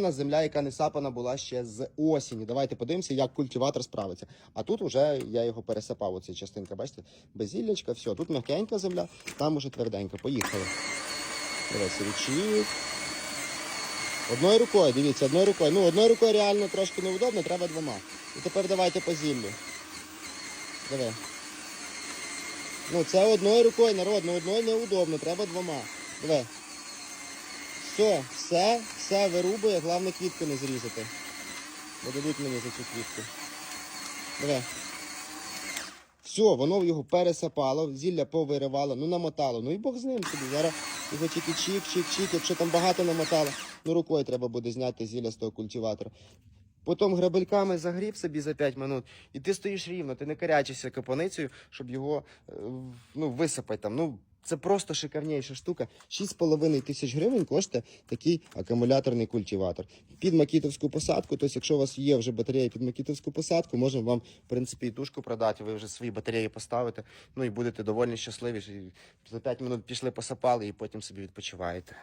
Земля, яка не сапана була ще з осені. Давайте подивимося, як культиватор справиться. А тут вже я його пересипав. Оця частинка, бачите, безіллячка, все. Тут м'якенька земля, там уже тверденька. Поїхали. Давай сірічик. Одною рукою, дивіться, одною рукою. Ну, одною рукою реально трошки неудобно, треба двома. І тепер давайте по зіллю. Диви. Ну, це одною рукою, народ, ну одною неудобно, треба двома. Диви. Все, все, все вирубує, головне квітку не зрізати. Дадуть мені за цю квітку. Диви. Все, воно його пересапало, зілля повиривало, ну намотало. Ну і Бог з ним собі. Зараз його тільки чик-чик-чик, якщо там багато намотало, ну рукою треба буде зняти зілля з того культиватора. Потім грабельками загріб собі за 5 минут, і ти стоїш рівно, ти не карячишся капаницею, щоб його е, ну, висипати там. Ну, це просто шикарніша штука. 6,5 тисяч гривень коштує такий акумуляторний культиватор. Під макітовську посадку, тобто, якщо у вас є вже батарея під макітовську посадку, можемо вам, в принципі, і тушку продати, ви вже свої батареї поставите, ну і будете доволі щасливі. За 5 минут пішли, посапали і потім собі відпочиваєте.